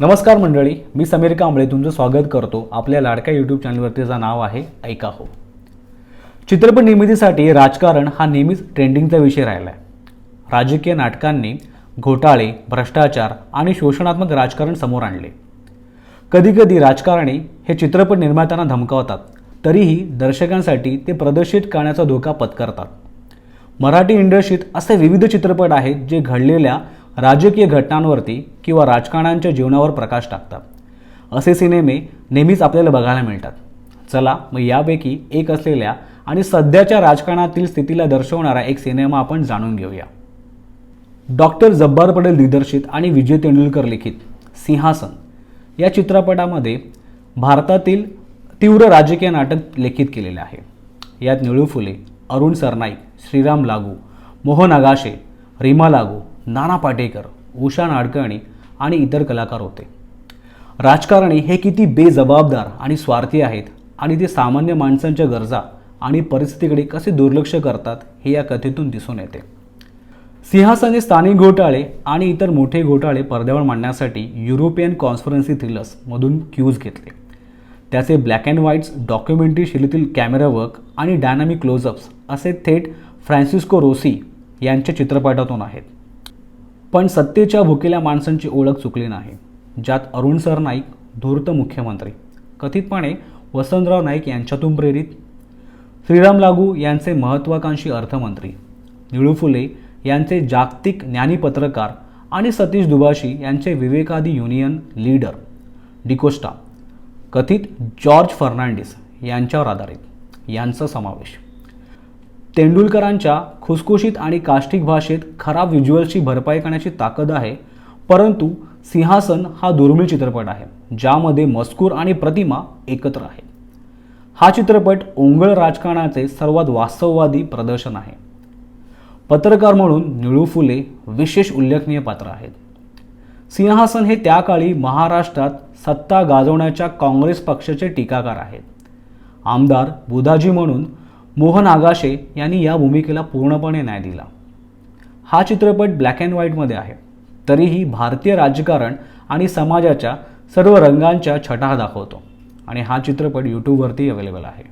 नमस्कार मंडळी मी समीर कांबळे तुमचं स्वागत करतो आपल्या लाडक्या यूट्यूब चॅनलवरतीचं नाव आहे ऐका हो. चित्रपट निर्मितीसाठी राजकारण हा नेहमीच ट्रेंडिंगचा विषय राहिला आहे राजकीय नाटकांनी घोटाळे भ्रष्टाचार आणि शोषणात्मक राजकारण समोर आणले. कधीकधी राजकारणी हे चित्रपट निर्मात्यांना धमकावतात तरीही दर्शकांसाठी ते प्रदर्शित करण्याचा धोका पत्करतात. मराठी इंडस्ट्रीत असे विविध चित्रपट आहेत जे घडलेल्या राजकीय घटनांवरती किंवा राजकारण्यांच्या जीवनावर प्रकाश टाकतात. असे सिनेमे नेहमीच आपल्याला बघायला मिळतात. चला मग यापैकी एक असलेल्या आणि सध्याच्या राजकारणातील स्थितीला दर्शवणारा एक सिनेमा आपण जाणून घेऊया. डॉक्टर जब्बार पटेल दिग्दर्शित आणि विजय तेंडुलकर लिखित सिंहासन. या चित्रपटामध्ये भारतातील तीव्र राजकीय नाटक लिखित केलेले आहे. यात निळू फुले अरुण सरनाईक श्रीराम लागू मोहन आगाशे रीमा लागू नाना पाटेकर उषा नाडकर्णी आणि इतर कलाकार होते. राजकारणी हे किती बेजबाबदार आणि स्वार्थी आहेत आणि ते सामान्य माणसांच्या गरजा आणि परिस्थितीकडे कसे दुर्लक्ष करतात हे या कथेतून दिसून येते. सिंहासने स्थानिक घोटाळे आणि इतर मोठे घोटाळे पडद्यावर मांडण्यासाठी युरोपियन कॉन्फरन्सी थ्रिलर्समधून क्यूज घेतले. त्याचे ब्लॅक अँड व्हाईट्स डॉक्युमेंटरी शैलीतील कॅमेरा वर्क आणि डायनामिक क्लोजअप्स असे थेट फ्रान्सिस्को रोसी यांच्या चित्रपटातून आहेत. पण सत्तेच्या भुकेल्या माणसांची ओळख चुकली नाही ज्यात अरुण सर नाईक धूर्त मुख्यमंत्री. कथितपणे वसंतराव नाईक यांच्यातून प्रेरित. श्रीराम लागू यांचे महत्त्वाकांक्षी अर्थमंत्री. निळू फुले यांचे जागतिक ज्ञानी पत्रकार आणि सतीश दुभाषी यांचे विवेकादी युनियन लीडर. डिकोस्टा कथित जॉर्ज फर्नांडिस यांच्यावर आधारित. यांचा समावेश. तेंडुलकरांच्या खुसखुशीत आणि काष्टिक भाषेत खराब व्हिज्युअल्सची भरपाई करण्याची ताकद आहे परंतु सिंहासन हा दुर्मिळ चित्रपट आहे ज्यामध्ये मजकूर आणि प्रतिमा एकत्र आहे. हा चित्रपट ओंगळ राजकारणाचे सर्वात वास्तववादी प्रदर्शन आहे. पत्रकार म्हणून निळू फुले विशेष उल्लेखनीय पात्र आहेत. सिंहासन हे त्या काळी महाराष्ट्रात सत्ता गाजवण्याच्या काँग्रेस पक्षाचे टीकाकार आहेत. आमदार बुधाजी म्हणून मोहन आगाशे यांनी या भूमिकेला पूर्णपणे न्याय दिला. हा चित्रपट ब्लॅक अँड व्हाईटमध्ये आहे. तरीही भारतीय राजकारण आणि समाजाच्या सर्व रंगांच्या छटा दाखवतो आणि हा चित्रपट यूट्यूबवरती अवेलेबल आहे.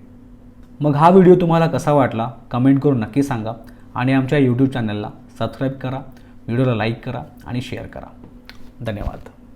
मग हा व्हिडिओ तुम्हाला कसा वाटला? कमेंट करून नक्की सांगा आणि आमच्या यूट्यूब चॅनलला सबस्क्राईब करा व्हिडिओला लाईक करा आणि शेअर करा. धन्यवाद.